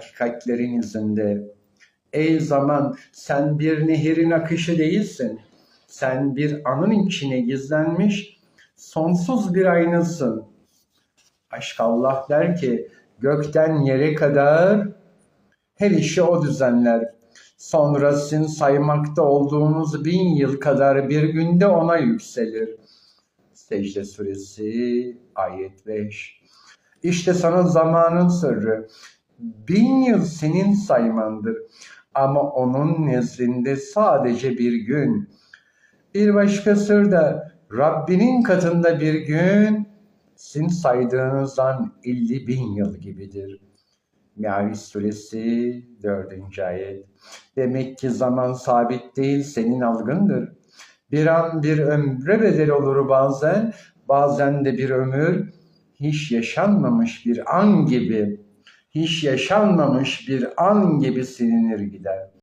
hakikatlerin izinde. Ey zaman sen bir nehirin akışı değilsin. Sen bir anın içine gizlenmiş sonsuz bir aynasın. Aşk Allah der ki gökten yere kadar her işi o düzenler. Sonra saymakta olduğunuz bin yıl kadar bir günde ona yükselir. Secde suresi ayet 5. İşte sana zamanın sırrı. Bin yıl senin saymandır. Ama onun nezdinde sadece bir gün. Bir başka sır da Rabbinin katında bir gün sizin saydığınızdan 50 bin yıl gibidir. Me'ariç suresi 4. ayet. Demek ki zaman sabit değil, senin algındır. Bir an bir ömre bedel olur bazen, bazen de bir ömür hiç yaşanmamış bir an gibi, hiç yaşanmamış bir an gibi silinir gider.